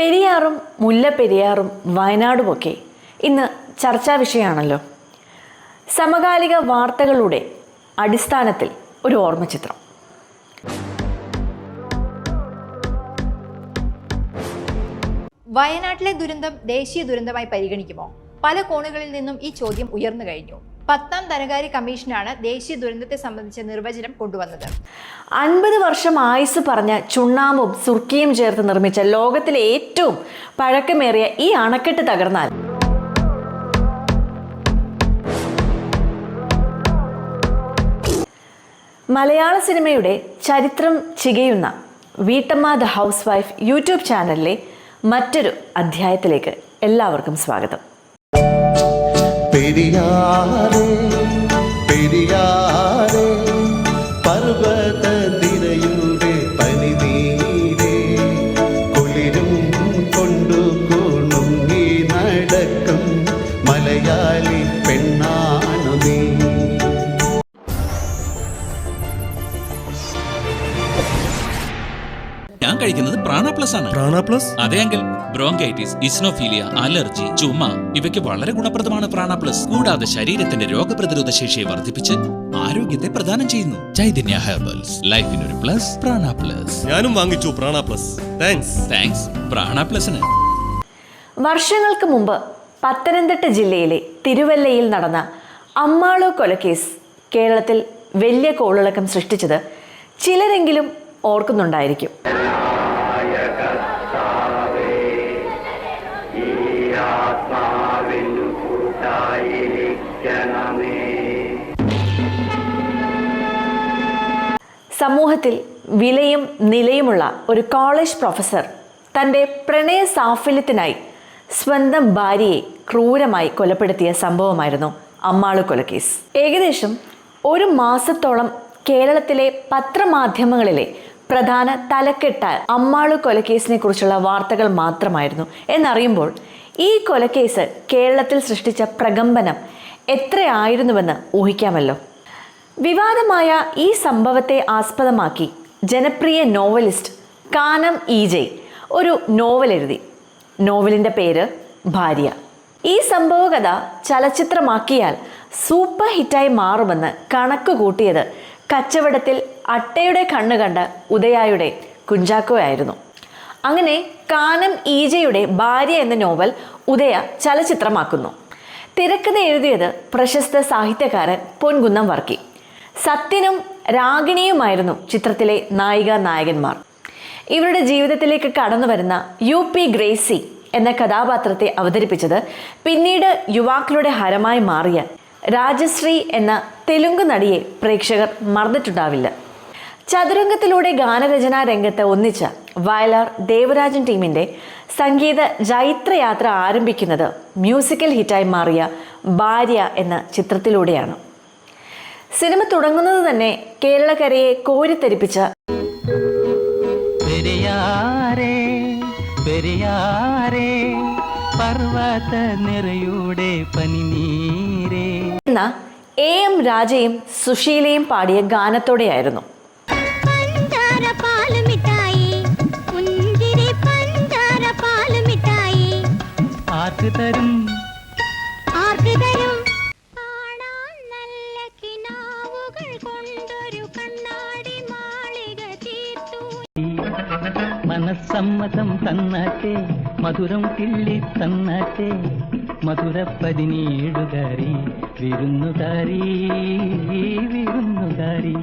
പെരിയാറും മുല്ലപ്പെരിയാറും വയനാടുമൊക്കെ ഇന്ന് ചർച്ചാ വിഷയമാണല്ലോ. സമകാലിക വാർത്തകളുടെ അടിസ്ഥാനത്തിൽ ഒരു ഓർമ്മചിത്രം. വയനാട്ടിലെ ദുരന്തം ദേശീയ ദുരന്തമായി പരിഗണിക്കുമോ? പല കോണുകളിൽ നിന്നും ഈ ചോദ്യം ഉയർന്നു കഴിഞ്ഞു. പത്താം ധനകാര്യ കമ്മീഷനാണ് ദേശീയ ദുരന്തത്തെ സംബന്ധിച്ച നിർവചനം കൊണ്ടുവന്നത്. അൻപത് വർഷം ആയുസ് പറഞ്ഞ ചുണ്ണാമ്പും സുർക്കിയും ചേർത്ത് നിർമ്മിച്ച ലോകത്തിലെ ഏറ്റവും പഴക്കമേറിയ ഈ അണക്കെട്ട് തകർന്നാൽ. മലയാള സിനിമയുടെ ചരിത്രം ചികയുന്ന വീട്ടമ്മ ദ ഹൗസ് വൈഫ് യൂട്യൂബ് ചാനലിലെ മറ്റൊരു അധ്യായത്തിലേക്ക് എല്ലാവർക്കും സ്വാഗതം. പെരിയാറേ പെരിയാറേ പർവത കഴിക്കുന്നത് പ്രാണ പ്ലസ് ആണ്. പ്രാണ പ്ലസ് അതെ അങ്കിൾ. ബ്രോങ്കൈറ്റിസ് ഇസ്നോഫീലിയ അലർജി ചുമ ഇവയ്ക്ക് വളരെ ഗുണപ്രദമാണ് പ്രാണ പ്ലസ് കൂടാതെ ശരീരത്തിന്റെ രോഗപ്രതിരോധ ശേഷിയെ വർദ്ധിപ്പിച്ച് ആരോഗ്യത്തെ പ്രദാനം ചെയ്യുന്നു. ചൈതന്യ ഹെർബൽസ് ലൈഫിനൊരു പ്ലസ് പ്രാണ പ്ലസ് ഞാനും വാങ്ങിച്ചു പ്രാണ പ്ലസ് താങ്ക്സ് താങ്ക്സ് പ്രാണ പ്ലസിന് വർഷങ്ങൾക്ക് മുമ്പ് പത്തനംതിട്ട ജില്ലയിലെ തിരുവല്ലയിൽ നടന്ന അമ്മാളു കൊലക്കേസ് കേരളത്തിൽ വലിയ കോളിളക്കം സൃഷ്ടിച്ചത് ചിലരെങ്കിലും ഓർക്കുന്നുണ്ടായിരിക്കും. സമൂഹത്തിൽ വിലയും നിലയുമുള്ള ഒരു കോളേജ് പ്രൊഫസർ തന്റെ പ്രണയ സാഫല്യത്തിനായി സ്വന്തം ഭാര്യയെ ക്രൂരമായി കൊലപ്പെടുത്തിയ സംഭവമായിരുന്നു അമ്മാളു കൊലക്കേസ് ഏകദേശം ഒരു മാസത്തോളം കേരളത്തിലെ പത്രമാധ്യമങ്ങളിലെ പ്രധാന തലക്കെട്ട അമ്മാളു കൊലക്കേസിനെ കുറിച്ചുള്ള വാർത്തകൾ മാത്രമായിരുന്നു. എന്നറിയുമ്പോൾ ഈ കൊലക്കേസ് കേരളത്തിൽ സൃഷ്ടിച്ച പ്രകമ്പനം എത്രയായിരുന്നുവെന്ന് ഊഹിക്കാമല്ലോ. വിവാദമായ ഈ സംഭവത്തെ ആസ്പദമാക്കി ജനപ്രിയ നോവലിസ്റ്റ് കാനം ഇജെ ഒരു നോവൽ എഴുതി. നോവലിന്റെ പേര് ഭാര്യ. ഈ സംഭവകഥ ചലച്ചിത്രമാക്കിയാൽ സൂപ്പർ ഹിറ്റായി മാറുമെന്ന് കണക്ക് കൂട്ടിയത് കച്ചവടത്തിൽ അട്ടയുടെ കണ്ണ് കണ്ട് ഉദയായുടെ കുഞ്ചാക്കോയായിരുന്നു. അങ്ങനെ കാനം ഈജയുടെ ഭാര്യ എന്ന നോവൽ ഉദയ ചലച്ചിത്രമാക്കുന്നു. തിരക്കഥ എഴുതിയത് പ്രശസ്ത സാഹിത്യകാരൻ പൊൻകുന്നം വർക്കി. സത്യനും രാഗിണിയുമായിരുന്നു ചിത്രത്തിലെ നായിക നായകന്മാർ. ഇവരുടെ ജീവിതത്തിലേക്ക് കടന്നു വരുന്ന യു പി ഗ്രേസി എന്ന കഥാപാത്രത്തെ അവതരിപ്പിച്ചത് പിന്നീട് യുവാക്കളുടെ ഹരമായി മാറിയ രാജശ്രീ എന്ന തെലുങ്ക് നടിയെ പ്രേക്ഷകർ മറന്നിട്ടുണ്ടാവില്ല. ചതുരംഗത്തിലൂടെ ഗാനരചനാ രംഗത്ത് ഒന്നിച്ച വയലാർ ദേവരാജൻ ടീമിന്റെ സംഗീത ജൈത്രയാത്ര ആരംഭിക്കുന്നത് മ്യൂസിക്കൽ ഹിറ്റായി മാറിയ ഭാര്യ എന്ന ചിത്രത്തിലൂടെയാണ്. സിനിമ തുടങ്ങുന്നത് തന്നെ കേരളക്കരയെ കോരിത്തെരിപ്പിച്ച പെരിയാറേ പർവത നിറയുടെ പനിനീരേ എന്ന എ എം രാജയും സുശീലയും പാടിയ ഗാനത്തോടെയായിരുന്നു. പഞ്ചാര മനസ്സമ്മതം തന്നാട്ടെ മധുരം കിള്ളി തന്നാട്ടെ മധുര പതിനേഴുകാരി വിരുന്നുകാരി വിരുന്നുകാരി.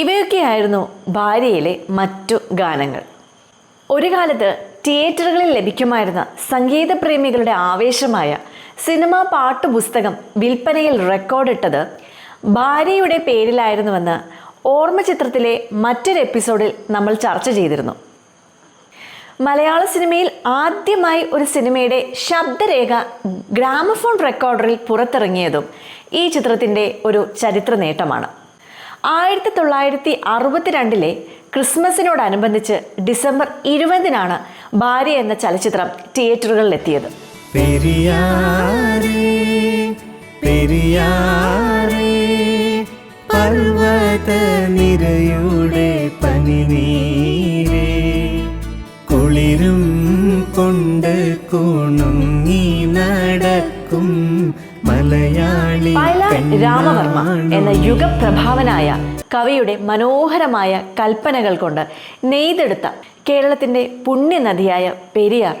ഇവയൊക്കെയായിരുന്നു ഭാര്യയിലെ മറ്റു ഗാനങ്ങൾ. ഒരു കാലത്ത് തിയേറ്ററുകളിൽ ലഭിക്കുമായിരുന്ന സംഗീതപ്രേമികളുടെ ആവേശമായ സിനിമാ പാട്ടു പുസ്തകം വിൽപ്പനയിൽ റെക്കോർഡിട്ടത് ഭാര്യയുടെ പേരിലായിരുന്നുവെന്ന് ഓർമ്മ ചിത്രത്തിലെ മറ്റൊരു എപ്പിസോഡിൽ നമ്മൾ ചർച്ച ചെയ്തിരുന്നു. മലയാള സിനിമയിൽ ആദ്യമായി ഒരു സിനിമയുടെ ശബ്ദരേഖ ഗ്രാമഫോൺ റെക്കോർഡറിൽ പുറത്തിറങ്ങിയതും ഈ ചിത്രത്തിന്റെ ഒരു ചരിത്ര നേട്ടമാണ് ആയിരത്തി തൊള്ളായിരത്തി അറുപത്തിരണ്ടിലെ ക്രിസ്മസിനോടനുബന്ധിച്ച് ഡിസംബർ ഇരുപതിനാണ് ഭാര്യ എന്ന ചലച്ചിത്രം തിയേറ്ററുകളിലെത്തിയത്. നിരയുടെ കുളിരും കൊണ്ട് കുണുങ്ങി നടക്കും വയലാർ രാമവർമ്മ എന്ന യുഗപ്രഭാവനായ കവിയുടെ മനോഹരമായ കൽപ്പനകൾ കൊണ്ട് നെയ്തെടുത്ത കേരളത്തിന്റെ പുണ്യനദിയായ പെരിയാർ.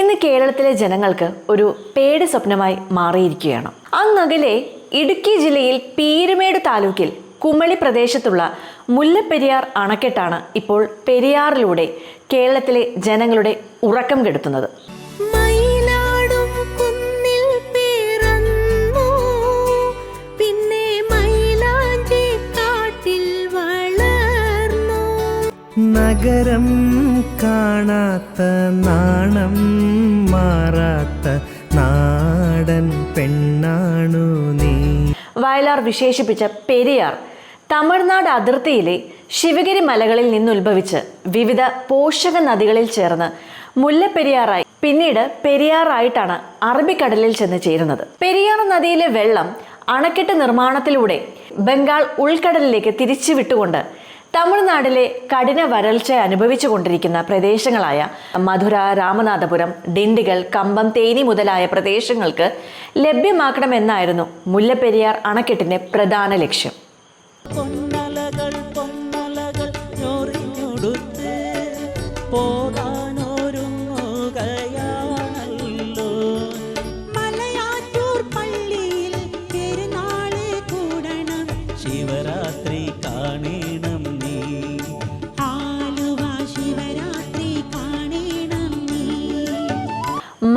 ഇന്ന് കേരളത്തിലെ ജനങ്ങൾക്ക് ഒരു പേടി സ്വപ്നമായി മാറിയിരിക്കുകയാണ്. അങ്ങകലെ ഇടുക്കി ജില്ലയിൽ പീരുമേട് താലൂക്കിൽ കുമളി പ്രദേശത്തുള്ള മുല്ലപ്പെരിയാർ അണക്കെട്ടാണ് ഇപ്പോൾ പെരിയാറിലൂടെ കേരളത്തിലെ ജനങ്ങളുടെ ഉറക്കം കെടുത്തുന്നത്. നഗരം കാണാത്ത നാണം മാറാത്ത നാടൻ പെണ്ണാണു നീ. വയലാർ വിശേഷിപ്പിച്ച പെരിയാർ തമിഴ്നാട് അതിർത്തിയിലെ ശിവഗിരി മലകളിൽ നിന്നുത്ഭവിച്ച് വിവിധ പോഷക നദികളിൽ ചേർന്ന് മുല്ലപ്പെരിയാറായി. പിന്നീട് പെരിയാറായിട്ടാണ് അറബിക്കടലിൽ ചെന്ന് ചേരുന്നത്. പെരിയാർ നദിയിലെ വെള്ളം അണക്കെട്ട് നിർമ്മാണത്തിലൂടെ ബംഗാൾ ഉൾക്കടലിലേക്ക് തിരിച്ചു വിട്ടുകൊണ്ട് തമിഴ്നാട്ടിലെ കഠിന വരൾച്ച അനുഭവിച്ചു കൊണ്ടിരിക്കുന്ന പ്രദേശങ്ങളായ മധുര രാമനാഥപുരം ഡിണ്ടിഗൽ കമ്പം തേനി മുതലായ പ്രദേശങ്ങൾക്ക് ലഭ്യമാക്കണമെന്നായിരുന്നു മുല്ലപ്പെരിയാർ അണക്കെട്ടിന്റെ പ്രധാന ലക്ഷ്യം. പൊന്നലകൾ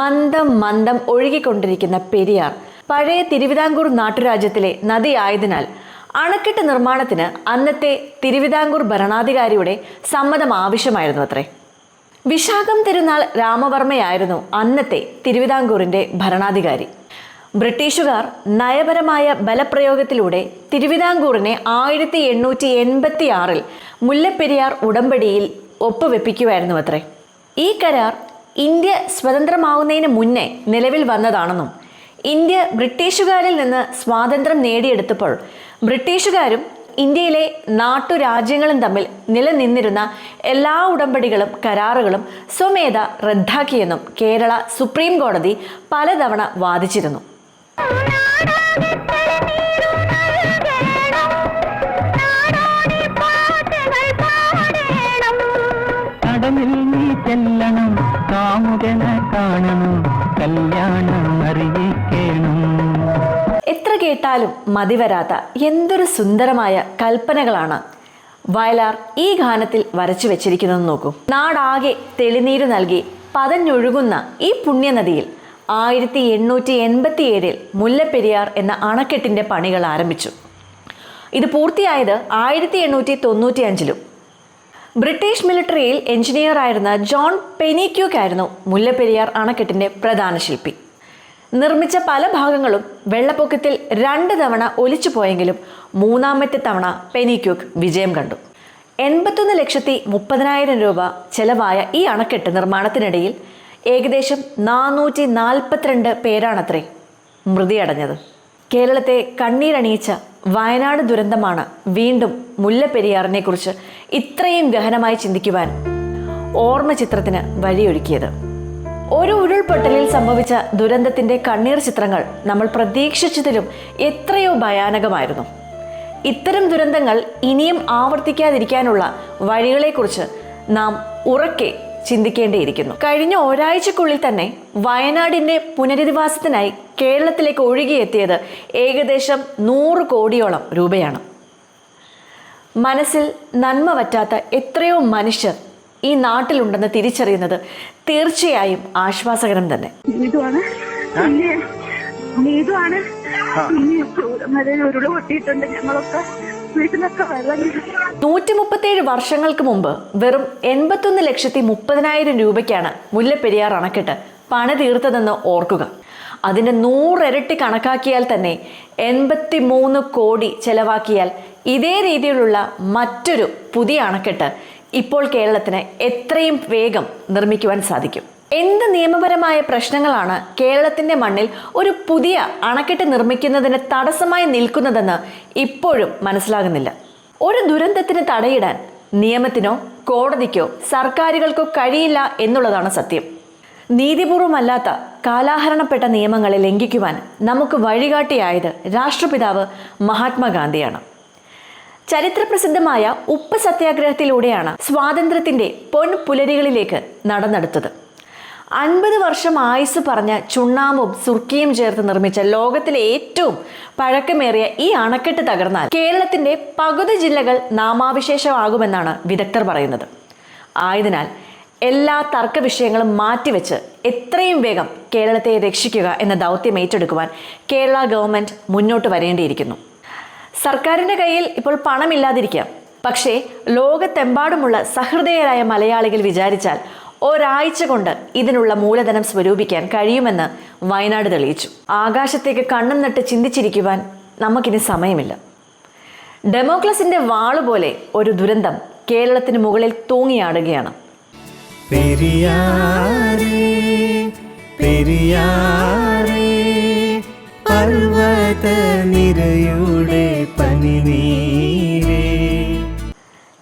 മന്ദം മന്ദം ഒഴുകിക്കൊണ്ടിരിക്കുന്ന പെരിയാർ. പഴയ തിരുവിതാംകൂർ നാട്ടുരാജ്യത്തിലെ നദിയായതിനാൽ അണക്കെട്ട് നിർമ്മാണത്തിന് അന്നത്തെ തിരുവിതാംകൂർ ഭരണാധികാരിയുടെ സമ്മതം ആവശ്യമായിരുന്നു അത്രേ വിശാഖം തിരുനാൾ രാമവർമ്മയായിരുന്നു അന്നത്തെ തിരുവിതാംകൂറിന്റെ ഭരണാധികാരി. ബ്രിട്ടീഷുകാർ നയപരമായ ബലപ്രയോഗത്തിലൂടെ തിരുവിതാംകൂറിനെ ആയിരത്തി എണ്ണൂറ്റി എൺപത്തി ആറിൽ മുല്ലപ്പെരിയാർ ഉടമ്പടിയിൽ ഒപ്പുവെപ്പിക്കുമായിരുന്നു അത്രേ ഈ കരാർ ഇന്ത്യ സ്വതന്ത്രമാവുന്നതിന് മുന്നേ നിലവിൽ വന്നതാണെന്നും ഇന്ത്യ ബ്രിട്ടീഷുകാരിൽ നിന്ന് സ്വാതന്ത്ര്യം നേടിയെടുത്തപ്പോൾ ബ്രിട്ടീഷുകാരും ഇന്ത്യയിലെ നാട്ടുരാജ്യങ്ങളും തമ്മിൽ നിലനിന്നിരുന്ന എല്ലാ ഉടമ്പടികളും കരാറുകളും സ്വമേധ റദ്ദാക്കിയെന്നും കേരള സുപ്രീം കോടതി പലതവണ വാദിച്ചിരുന്നു. എത്ര കേട്ടാലും മതിവരാത്ത എന്തൊരു സുന്ദരമായ കൽപ്പനകളാണ് വയലാർ ഈ ഗാനത്തിൽ വരച്ചു വെച്ചിരിക്കുന്നത് നോക്കൂ. നാടാകെ തെളിനീര് നൽകി പതഞ്ഞൊഴുകുന്ന ഈ പുണ്യനദിയിൽ ആയിരത്തി എണ്ണൂറ്റി എൺപത്തി ഏഴിൽ മുല്ലപ്പെരിയാർ എന്ന അണക്കെട്ടിന്റെ പണികൾ ആരംഭിച്ചു. ഇത് പൂർത്തിയായത് ആയിരത്തി എണ്ണൂറ്റി തൊണ്ണൂറ്റി അഞ്ചിലും ബ്രിട്ടീഷ് മിലിറ്ററിയിൽ എഞ്ചിനീയർ ആയിരുന്ന ജോൺ പെനിക്യൂക്ക് ആയിരുന്നു മുല്ലപ്പെരിയാർ അണക്കെട്ടിന്റെ പ്രധാന ശില്പി. നിർമ്മിച്ച പല ഭാഗങ്ങളും വെള്ളപ്പൊക്കത്തിൽ രണ്ട് തവണ ഒലിച്ചു പോയെങ്കിലും മൂന്നാമത്തെ തവണ പെനിക്യൂക്ക് വിജയം കണ്ടു. എൺപത്തൊന്ന് ലക്ഷത്തി മുപ്പതിനായിരം രൂപ ചെലവായ ഈ അണക്കെട്ട് നിർമ്മാണത്തിനിടയിൽ ഏകദേശം നാനൂറ്റി നാൽപ്പത്തിരണ്ട് പേരാണത്രേ മൃതിയടഞ്ഞത്. കേരളത്തെ കണ്ണീരണിയിച്ച വയനാട് ദുരന്തമാണ്. വീണ്ടും മുല്ലപ്പെരിയാറിനെ കുറിച്ച് ഇത്രയും ഗഹനമായി ചിന്തിക്കുവാൻ ഓർമ്മ ചിത്രത്തിന് വഴിയൊരുക്കിയത്. ഒരു ഉരുൾപൊട്ടലിൽ സംഭവിച്ച ദുരന്തത്തിന്റെ കണ്ണീർ ചിത്രങ്ങൾ നമ്മൾ പ്രതീക്ഷിച്ചതിലും എത്രയോ ഭയാനകമായിരുന്നു. ഇത്തരം ദുരന്തങ്ങൾ ഇനിയും ആവർത്തിക്കാതിരിക്കാനുള്ള വഴികളെക്കുറിച്ച് നാം ഉറക്കെ ചിന്തിക്കേണ്ടിയിരിക്കുന്നു. കഴിഞ്ഞ ഒരാഴ്ചക്കുള്ളിൽ തന്നെ വയനാടിന്റെ പുനരധിവാസത്തിനായി കേരളത്തിലേക്ക് ഒഴുകിയെത്തിയത് ഏകദേശം നൂറ് കോടിയോളം രൂപയാണ്. മനസ്സിൽ നന്മ വറ്റാത്ത എത്രയോ മനുഷ്യർ ഈ നാട്ടിലുണ്ടെന്ന് തിരിച്ചറിയുന്നത് തീർച്ചയായും ആശ്വാസകരം തന്നെ. നീതുവാണ് ഉരുൾ പൊട്ടിയിട്ടുണ്ട് ഞങ്ങളൊക്കെ. നൂറ്റി മുപ്പത്തേഴ് വർഷങ്ങൾക്ക് മുമ്പ് വെറും എൺപത്തൊന്ന് ലക്ഷത്തി മുപ്പതിനായിരം രൂപയ്ക്കാണ് മുല്ലപ്പെരിയാർ അണക്കെട്ട് പണി തീർത്തതെന്ന് ഓർക്കുക. അതിന്റെ നൂറിരട്ടി കണക്കാക്കിയാൽ തന്നെ എൺപത്തി മൂന്ന് കോടി ചെലവാക്കിയാൽ ഇതേ രീതിയിലുള്ള മറ്റൊരു പുതിയ അണക്കെട്ട് ഇപ്പോൾ കേരളത്തിന് എത്രയും വേഗം നിർമ്മിക്കുവാൻ സാധിക്കും. എന്ത് നിയമപരമായ പ്രശ്നങ്ങളാണ് കേരളത്തിന്റെ മണ്ണിൽ ഒരു പുതിയ അണക്കെട്ട് നിർമ്മിക്കുന്നതിന് തടസ്സമായി നിൽക്കുന്നതെന്ന് ഇപ്പോഴും മനസ്സിലാകുന്നില്ല. ഒരു ദുരന്തത്തിന് തടയിടാൻ നിയമത്തിനോ കോടതിക്കോ സർക്കാരുകൾക്കോ കഴിയില്ല എന്നുള്ളതാണ് സത്യം. നീതിപൂർവമല്ലാത്ത കാലാഹരണപ്പെട്ട നിയമങ്ങളെ ലംഘിക്കുവാൻ നമുക്ക് വഴികാട്ടിയായത് രാഷ്ട്രപിതാവ് മഹാത്മാഗാന്ധിയാണ്. ചരിത്രപ്രസിദ്ധമായ ഉപ്പ് സത്യാഗ്രഹത്തിലൂടെയാണ് സ്വാതന്ത്ര്യത്തിന്റെ പൊൻപുലരികളിലേക്ക് നടന്നെടുത്തത്. അൻപത് വർഷം ആയുസ് പറഞ്ഞ ചുണ്ണാമ്പും സുർക്കിയും ചേർത്ത് നിർമ്മിച്ച ലോകത്തിലെ ഏറ്റവും പഴക്കമേറിയ ഈ അണക്കെട്ട് തകർന്നാൽ കേരളത്തിന്റെ പകുതി ജില്ലകൾ നാമാവിശേഷമാകുമെന്നാണ് വിദഗ്ധർ പറയുന്നത്. ആയതിനാൽ എല്ലാ തർക്ക വിഷയങ്ങളും മാറ്റിവെച്ച് എത്രയും വേഗം കേരളത്തെ രക്ഷിക്കുക എന്ന ദൗത്യം ഏറ്റെടുക്കുവാൻ കേരള ഗവൺമെന്റ് മുന്നോട്ട് വരേണ്ടിയിരിക്കുന്നു. സർക്കാരിന്റെ കയ്യിൽ ഇപ്പോൾ പണമില്ലാതിരിക്കാം. പക്ഷേ ലോകത്തെമ്പാടുമുള്ള സഹൃദയരായ മലയാളികൾ വിചാരിച്ചാൽ ഒരാഴ്ച കൊണ്ട് ഇതിനുള്ള മൂലധനം സ്വരൂപിക്കാൻ കഴിയുമെന്ന് വയനാട് തെളിയിച്ചു. ആകാശത്തേക്ക് കണ്ണും നട്ട് ചിന്തിച്ചിരിക്കുവാൻ നമുക്കിനി സമയമില്ല. ഡെമോക്ലസിന്റെ വാളുപോലെ ഒരു ദുരന്തം കേരളത്തിന് മുകളിൽ തൂങ്ങിയാടുകയാണ്. പെരിയാറേ പെരിയാറേ പർവത നിരയുടെ പനിനീരേ.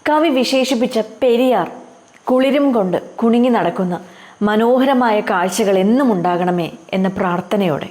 കവി വിശേഷിപ്പിച്ച പെരിയാർ കുളിരും കൊണ്ട് കുണുങ്ങി നടക്കുന്ന മനോഹരമായ കാഴ്ചകൾ എന്നും ഉണ്ടാകണമേ എന്ന പ്രാർത്ഥനയോടെ.